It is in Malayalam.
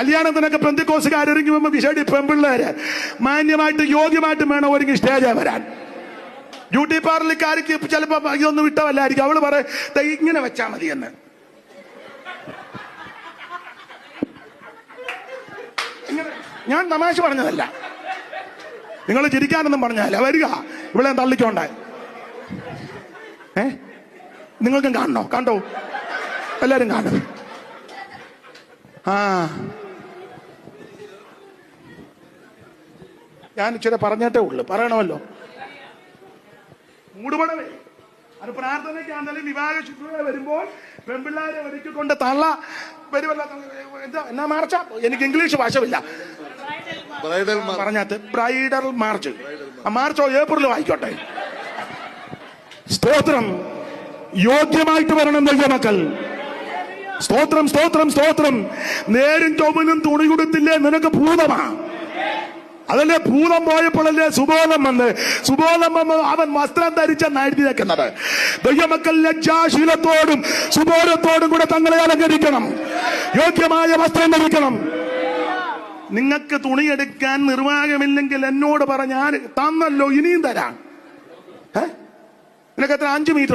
കല്യാണത്തിനൊക്കെ പെന്തിക്കോസുകാർ ഒരുങ്ങി വന്ന് വിശേഷി പെമ്പിള്ളേര്. മാന്യമായിട്ട് യോഗ്യമായിട്ട് വേണം ഒരുങ്ങി സ്റ്റേജ് വരാൻ. ബ്യൂട്ടി പാർലർക്കാർക്ക് ചിലപ്പോ ഇതൊന്നും ഇട്ടവല്ലായിരിക്കും അവൾ പറയും "ദേ ഇങ്ങനെ വെച്ചാ മതി എന്ന് ഞാൻ തമാശ പറഞ്ഞതല്ല. നിങ്ങൾ ചിരിക്കാനൊന്നും പറഞ്ഞാല വരിക. ഇവിടെ തള്ളിക്കോണ്ടേ. ഏ? നിങ്ങൾക്കും കാണണോ? കണ്ടോ? എല്ലാരും കാണും. ആ. ഞാൻ ഇച്ചിരി പറഞ്ഞിട്ടേ ഉള്ളു. പറയണമല്ലോ. മൂടുപടവേ. അത് പ്രാർത്ഥനയ്ക്കാണെങ്കിലും വിവാഹ ശുശ്രൂഷ വരുമ്പോൾ പെൺപിള്ളാരെ ഒരുക്കിക്കൊണ്ട് തള്ള വരുമല്ല എന്താ എന്നാ മാർച്ച? എനിക്ക് ഇംഗ്ലീഷ് ഭാഷമില്ല പറഞ്ഞാത്ത ബ്രൈഡൽ മാർച്ച്. ആ മാർച്ചോ ഏപ്രിലോ ആയിക്കോട്ടെ. സ്തോത്രം. യോഗ്യമായിട്ട് വരണം ദൈവമക്കൾ സ്തോത്രം സ്തോത്രം സ്തോത്രം. നേരും ചൊവ്വനും തുണി കൊടുത്തില്ലേ? നിനക്ക് ഭൂതമാ അതല്ലേ ഭൂതം പോയപ്പോഴല്ലേ സുബോധം വന്ന്? സുബോധം വന്ന് അവൻ വസ്ത്രം ധരിച്ചെന്ന് എഴുതി വെക്കുന്നത്. ദൈവമക്കൾ ലജ്ജാശീലത്തോടും സുബോധത്തോടും കൂടെ തങ്ങളെ അലങ്കരിക്കണം. യോഗ്യമായ വസ്ത്രം ധരിക്കണം. നിങ്ങൾക്ക് തുണിയെടുക്കാൻ നിർവാഹമില്ലെങ്കിൽ എന്നോട് പറഞ്ഞാൽ തന്നല്ലോ ഇനിയും തരാം? നിനക്ക് എത്ര? അഞ്ചു മീറ്റർ